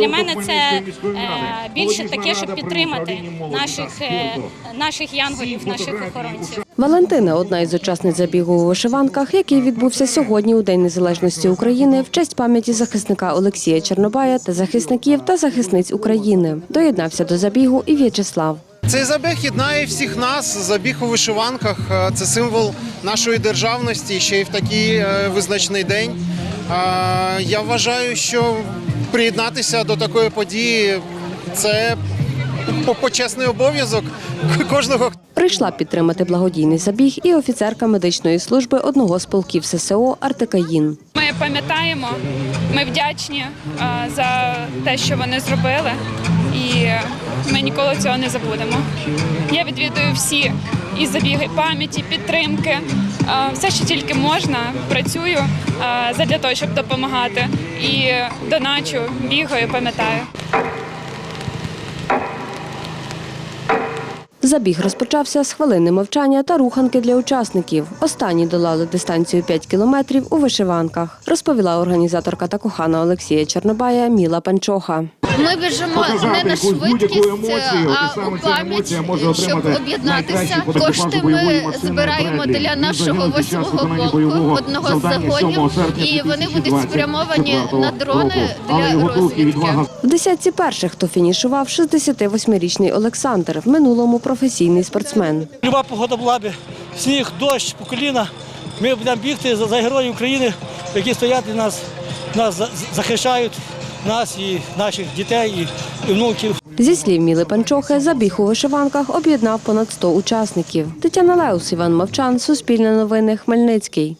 Для мене це е, більше таке, щоб підтримати наших, е, наших янголів, наших охоронців. Валентина одна із учасниць забігу у вишиванках, який відбувся сьогодні у День Незалежності України в честь пам'яті захисника Олексія Чорнобая та захисників та захисниць України. Доєднався до забігу і В'ячеслав. Цей забіг єднає всіх нас. Забіг у вишиванках е, це символ нашої державності ще й в такий визначний день. Я вважаю, що приєднатися до такої події це почесний обов'язок кожного, Прийшла підтримати благодійний забіг і офіцерка медичної служби одного з полків ССО Артекаїн. Ми пам'ятаємо, ми вдячні е, за те, що вони зробили, і ми ніколи цього не забудемо. Я відвідую всі і забіги пам'яті, підтримки, все, що тільки можна. Працюю задля того, щоб допомагати. І доначу, бігаю, пам'ятаю. Забіг розпочався з хвилини мовчання та руханки для учасників. Останні долали дистанцію 5 кілометрів у вишиванках, розповіла організаторка та кохана Олексія Чорнобая Міла Панчоха. Ми біжимо не на швидкість, а у пам'ять, щоб об'єднатися. Кошти ми збираємо для нашого восьмого полку, одного з завдання 7 загонів, і вони будуть спрямовані на дрони для розвідки. В десятці перших, хто фінішував, 68-річний Олександр, в минулому професійний спортсмен. Люба погода була б, сніг, дощ, по коліна. Ми будемо бігти за, за героїв України, які стоять і нас, нас захищають, нас і наших дітей і, внуків. Зі слів Міли Панчохи, забіг у вишиванках об'єднав понад 100 учасників. Тетяна Леус, Іван Мовчан, Суспільне новини, Хмельницький.